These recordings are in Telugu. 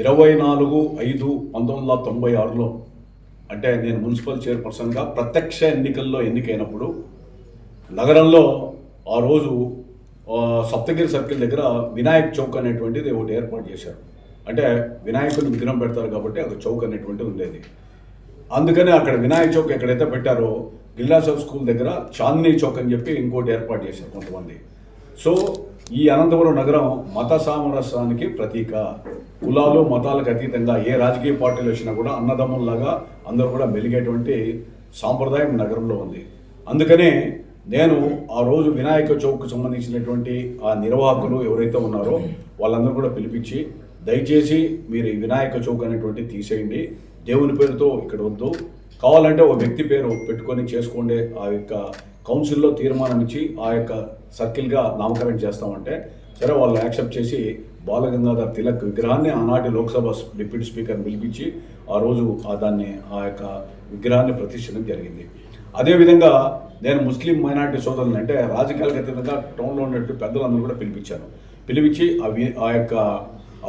ఇరవై నాలుగు ఐదు పంతొమ్మిది వందల తొంభై ఆరులో అంటే నేను మున్సిపల్ చైర్పర్సన్గా ప్రత్యక్ష ఎన్నికల్లో ఎన్నికైనప్పుడు నగరంలో ఆ రోజు సప్తగిరి సర్కిల్ దగ్గర వినాయక్ చౌక్ అనేటువంటిది ఒకటి ఏర్పాటు చేశారు. అంటే వినాయకుని విగ్రహం పెడతారు కాబట్టి ఒక చౌక్ అనేటువంటిది ఉండేది. అందుకని అక్కడ వినాయక చౌక్ ఎక్కడైతే పెట్టారో గిల్లాసవ్ స్కూల్ దగ్గర చాందినీ చౌక్ అని చెప్పి ఇంకోటి ఏర్పాటు చేశారు కొంతమంది. సో ఈ అనంతపురం నగరం మత సామరస్యానికి ప్రతీక. కులాలు మతాలకు అతీతంగా ఏ రాజకీయ పార్టీలు వచ్చినా కూడా అన్నదమ్ముల్లాగా అందరూ కూడా మెలిగేటువంటి సాంప్రదాయం నగరంలో ఉంది. అందుకనే నేను ఆ రోజు వినాయక చౌక్కు సంబంధించినటువంటి ఆ నిర్వాహకులు ఎవరైతే ఉన్నారో వాళ్ళందరూ కూడా పిలిపించి దయచేసి మీరు ఈ వినాయక చౌక్ అనేటువంటి తీసేయండి. దేవుని పేరుతో ఇక్కడ వద్దు. కావాలంటే ఒక వ్యక్తి పేరు పెట్టుకొని చేసుకోండి ఆ యొక్క కౌన్సిల్లో తీర్మానం ఇచ్చి ఆ యొక్క సర్కిల్గా నామకరణం చేస్తామంటే సరే వాళ్ళు యాక్సెప్ట్ చేసి బాలగంగాధర్ తిలక్ విగ్రహాన్ని ఆనాటి లోక్సభ డిప్యూటీ స్పీకర్ని పిలిపించి ఆ రోజు ఆ దాన్ని ఆ యొక్క విగ్రహాన్ని ప్రతిష్ఠించడం జరిగింది. అదేవిధంగా నేను ముస్లిం మైనార్టీ సోదరులను అంటే రాజకీయాలకు అతీతంగా టౌన్లో ఉన్నట్టు పెద్దలందరూ కూడా పిలిపించాను. పిలిపించి అవి ఆ యొక్క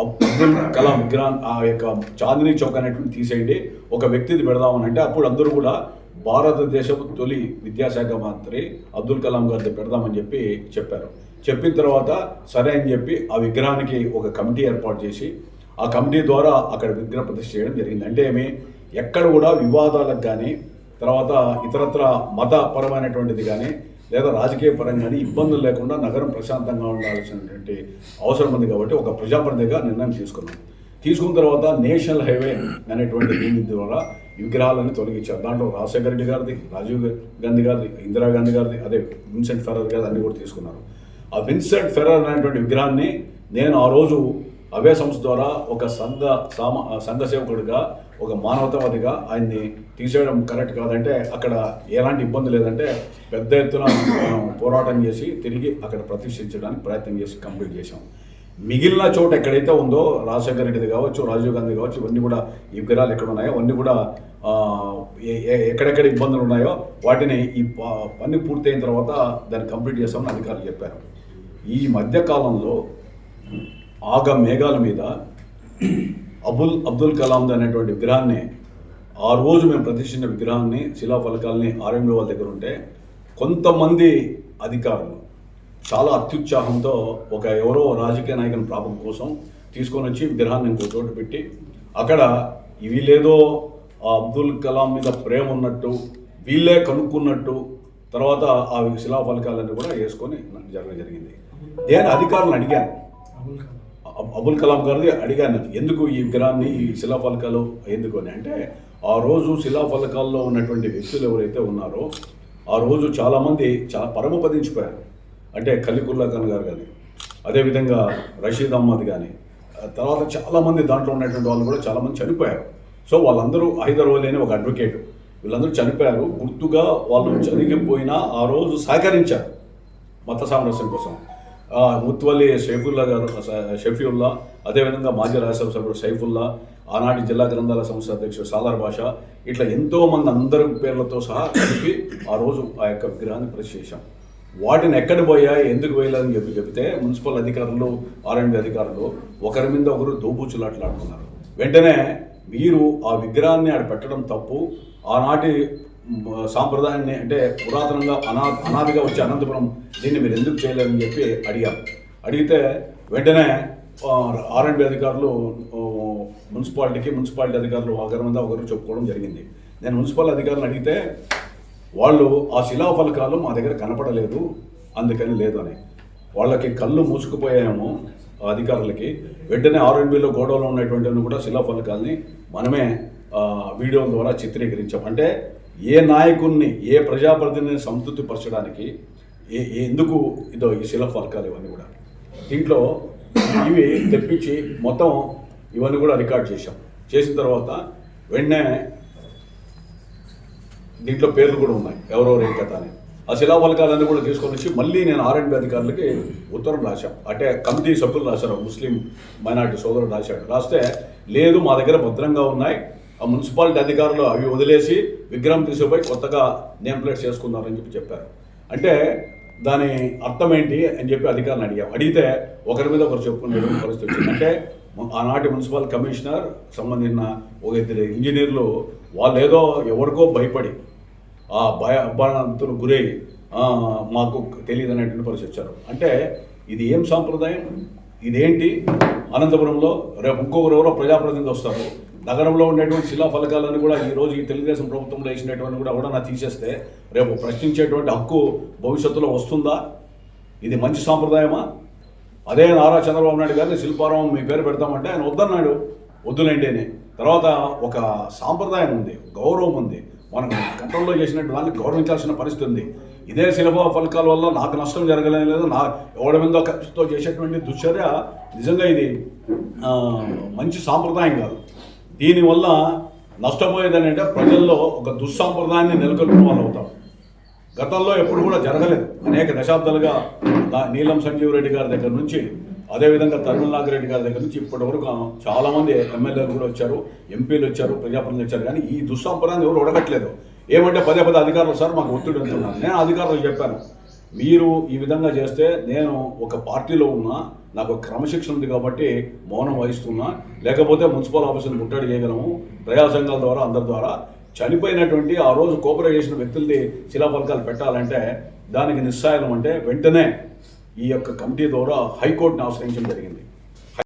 అబ్దుల్ కలాం విగ్రహం ఆ యొక్క చాందినీ చౌక్ అనేటువంటి తీసేయండి. ఒక వ్యక్తిది పెడదామని అంటే అప్పుడు అందరూ కూడా భారతదేశపు తొలి విద్యాశాఖ మంత్రి అబ్దుల్ కలాం గారిని పెడదామని చెప్పి చెప్పారు. చెప్పిన తర్వాత సరే అని చెప్పి ఆ విగ్రహానికి ఒక కమిటీ ఏర్పాటు చేసి ఆ కమిటీ ద్వారా అక్కడ విగ్రహ ప్రతిష్ఠ చేయడం జరిగింది. అంటే ఏమి? ఎక్కడ కూడా వివాదాలకు కానీ తర్వాత ఇతరత్ర మతపరమైనటువంటిది కానీ లేదా రాజకీయ పరంగా కానీ ఇబ్బందులు లేకుండా నగరం ప్రశాంతంగా ఉండాల్సినటువంటి అవసరం ఉంది కాబట్టి ఒక ప్రజాప్రతిగా నిర్ణయం తీసుకున్నాం. తీసుకున్న తర్వాత నేషనల్ హైవే అనేటువంటి దీని ద్వారా విగ్రహాలను తొలగించారు. దాంట్లో రాజశేఖర రెడ్డి గారిది రాజీవ్ గాంధీ గారిది ఇందిరాగాంధీ గారిది అదే విన్సెంట్ ఫెరర్ గారిది అన్ని కూడా తీసుకున్నారు. ఆ విన్సెంట్ ఫెరర్ అనేటువంటి విగ్రహాన్ని నేను ఆ రోజు అవే సంస్థ ద్వారా ఒక సంఘ సామ సంఘ సేవకుడిగా ఒక మానవతావాదిగా ఆయన్ని తీసేయడం కరెక్ట్ కాదంటే అక్కడ ఎలాంటి ఇబ్బంది లేదంటే పెద్ద ఎత్తున పోరాటం చేసి తిరిగి అక్కడ ప్రతిష్ఠించడానికి ప్రయత్నం చేసి కంప్లీట్ చేశాం. మిగిలిన చోట ఎక్కడైతే ఉందో రాజశేఖర రెడ్డిది కావచ్చు రాజీవ్ గాంధీ కావచ్చు ఇవన్నీ కూడా ఈ విగ్రహాలు ఎక్కడ ఉన్నాయో అవన్నీ కూడా ఏ- ఎక్కడెక్కడ ఇబ్బందులు ఉన్నాయో వాటిని ఈ ప- పని పూర్తయిన తర్వాత దాన్ని కంప్లీట్ చేస్తామని అధికారులు చెప్పారు. ఈ మధ్యకాలంలో ఆగ మేఘాల మీద అబుల్ అబ్దుల్ కలాం అనేటువంటి విగ్రహాన్ని ఆ రోజు మేము ప్రతిష్ఠించిన విగ్రహాన్ని శిలాఫలకాలని ఆర్ఎండి వాళ్ళ దగ్గర ఉంటే కొంతమంది అధికారులు చాలా అత్యుత్సాహంతో ఒక ఎవరో రాజకీయ నాయకుని ప్రాపం కోసం తీసుకొని వచ్చి విగ్రహాన్ని ఇంకో చోటు పెట్టి అక్కడ వీళ్ళేదో ఆ అబ్దుల్ కలాం మీద ప్రేమ ఉన్నట్టు వీళ్ళే కనుక్కున్నట్టు తర్వాత ఆ శిలాఫలకాలన్నీ కూడా వేసుకొని జరగడం జరిగింది. నేను అధికారులను అడిగాను. అబ్- అబుల్ కలాం గారిది అడిగాను. ఎందుకు ఈ విగ్రహాన్ని ఈ శిలాఫలకాలు ఎందుకు అని అంటే ఆ రోజు శిలాఫలకాల్లో ఉన్నటువంటి వ్యక్తులు ఎవరైతే ఉన్నారో ఆ రోజు చాలామంది చాలా పరమపదించిపోయారు. అంటే కలికుల్లా ఖాన్ గారు కానీ అదేవిధంగా రషీద్ అహ్మద్ కానీ తర్వాత చాలామంది దాంట్లో ఉన్నటువంటి వాళ్ళు కూడా చాలామంది చనిపోయారు. సో వాళ్ళందరూ హైదరాబాద్ అని ఒక అడ్వకేట్ వీళ్ళందరూ చనిపోయారు. గుర్తుగా వాళ్ళు చనిపోయినా ఆ రోజు సహకరించారు మత సామరస్యం కోసం. ముత్వల్లి షైఫుల్లా గారు షఫీవుల్లా అదేవిధంగా మాజీ రాజ్యసభ సభ్యుడు సైఫుల్లా ఆనాటి జిల్లా గ్రంథాల సంస్థ అధ్యక్షుడు సాలార్ భాష ఇట్లా ఎంతోమంది అందరి పేర్లతో సహా కలిపి ఆ రోజు ఆ యొక్క విగ్రహాన్ని ప్రతిష్ఠ చేశాం వాటిని ఎక్కడ పోయాయి ఎందుకు పోయలేదని చెప్పి చెబితే మున్సిపల్ అధికారులు ఆర్ఎండి అధికారులు ఒకరి మీద ఒకరు దోబూచులాట్లాడుతున్నారు వెంటనే మీరు ఆ విగ్రహాన్ని ఆడ పెట్టడం తప్పు. ఆనాటి సాంప్రదాయాన్ని అంటే పురాతనంగా అనా అనాదిగా వచ్చే అనంతపురం దీన్ని మీరు ఎందుకు చేయలేదని చెప్పి అడిగాం. అడిగితే వెంటనే ఆర్ఎండ్బి అధికారులు మున్సిపాలిటీకి మున్సిపాలిటీ అధికారులు ఒకరి మీద ఒకరు చెప్పుకోవడం జరిగింది. నేను మున్సిపల్ అధికారులను అడిగితే వాళ్ళు ఆ శిలాఫలకాలు మా దగ్గర కనపడలేదు అందుకని లేదు అని. వాళ్ళకి కళ్ళు మూసుకుపోయాము అధికారులకి. వెంటనే ఆర్ఎండ్బిలో గోడలో ఉన్నటువంటి కూడా శిలాఫలకాల్ని మనమే వీడియోల ద్వారా చిత్రీకరించాం. అంటే ఏ నాయకుడిని ఏ ప్రజాప్రతినిధిని సంతృప్తిపరచడానికి ఏ ఏ- ఎందుకు ఇదో ఈ శిలాఫలకాలు ఇవన్నీ కూడా? దీంట్లో ఇవి తెప్పించి మొత్తం ఇవన్నీ కూడా రికార్డ్ చేశాం. చేసిన తర్వాత వెంటనే దీంట్లో పేర్లు కూడా ఉన్నాయి. ఎవరెవరు ఏం కథ అని. ఆ శిలాఫలకాలన్నీ కూడా తీసుకొని వచ్చి మళ్ళీ నేను ఆర్ఎండ్బి అధికారులకి ఉత్తరం రాశాం. అంటే కమిటీ సభ్యులు రాశారు ముస్లిం మైనార్టీ సోదరుడు రాశాడు రాస్తే లేదు మా దగ్గర భద్రంగా ఉన్నాయి. ఆ మున్సిపాలిటీ అధికారులు అవి వదిలేసి విగ్రహం తీసుకుపోయి కొత్తగా నేమ్ ప్లేట్ చేసుకున్నారని చెప్పి చెప్పారు. అంటే దాని అర్థం ఏంటి అని చెప్పి అధికారులను అడిగాం. అడిగితే ఒకరి మీద ఒకరు చెప్పుకునే పరిస్థితి. వచ్చింది అంటే ఆనాటి మున్సిపల్ కమిషనర్ సంబంధించిన ఒక ఇద్దరు ఇంజనీర్లు వాళ్ళు ఏదో ఎవరికో భయపడి ఆ భయ అభ్యానంతులు గురై మాకు తెలియదు అనేటువంటి పరిస్థితి వచ్చారు. అంటే ఇది ఏం సాంప్రదాయం? ఇదేంటి? అనంతపురంలో రేపు ఇంకొకరు ఎవరో ప్రజాప్రతినిధి వస్తారు. నగరంలో ఉండేటువంటి శిలా ఫలకాలను కూడా ఈ రోజు ఈ తెలుగుదేశం ప్రభుత్వంలో వేసినటువంటి కూడా ఎవడన్నా తీసేస్తే రేపు ప్రశ్నించేటువంటి హక్కు భవిష్యత్తులో వస్తుందా? ఇది మంచి సాంప్రదాయమా? అదే నారా చంద్రబాబు నాయుడు గారిని శిల్పారామం మీ పేరు పెడతామంటే ఆయన వద్దన్నాడు. వద్దులేంటేనే తర్వాత ఒక సాంప్రదాయం ఉంది గౌరవం ఉంది. మనం కంట్రోల్లో చేసినట్టు దాన్ని గౌరవించాల్సిన పరిస్థితి ఉంది. ఇదే శిల్ప ఫలకాల వల్ల నాకు నష్టం జరగలేదు లేదు నా ఎవడి మీదో ఖర్చుతో చేసేటువంటి దుశ్చర్య నిజంగా ఇది మంచి సాంప్రదాయం కాదు. దీనివల్ల నష్టపోయేది అంటే ప్రజల్లో ఒక దుస్సాంప్రదాయాన్ని నెలకొల్పిన వాళ్ళు అవుతాం. గతంలో ఎప్పుడు కూడా జరగలేదు. అనేక దశాబ్దాలుగా నీలం సంజీవ్ రెడ్డి గారి దగ్గర నుంచి అదేవిధంగా తరుణ్ నాగిరెడ్డి గారి దగ్గర నుంచి ఇప్పటి వరకు చాలామంది ఎమ్మెల్యేలు కూడా వచ్చారు ఎంపీలు వచ్చారు ప్రజాప్రతినిధులు వచ్చారు. కానీ ఈ దుస్సంపరాన్ని ఎవరు ఉడగట్లేదు ఏమంటే పదే పదే అధికారులు సార్ మాకు ఒత్తిడి అంటున్నారు నేను అధికారులకు చెప్పాను మీరు ఈ విధంగా చేస్తే నేను ఒక పార్టీలో ఉన్నా నాకు క్రమశిక్షణ ఉంది కాబట్టి మౌనం వహిస్తున్నా లేకపోతే మున్సిపల్ ఆఫీసులు ముట్టడి చేయగలము ప్రజా సంఘాల ద్వారా అందరి ద్వారా. చనిపోయినటువంటి ఆ రోజు కోపర చేసిన వ్యక్తులది శిలాఫలకాలు పెట్టాలంటే దానికి నిస్సాయం అంటే వెంటనే ఈ యొక్క కమిటీ ద్వారా హైకోర్టుని ఆశ్రయించడం జరిగింది.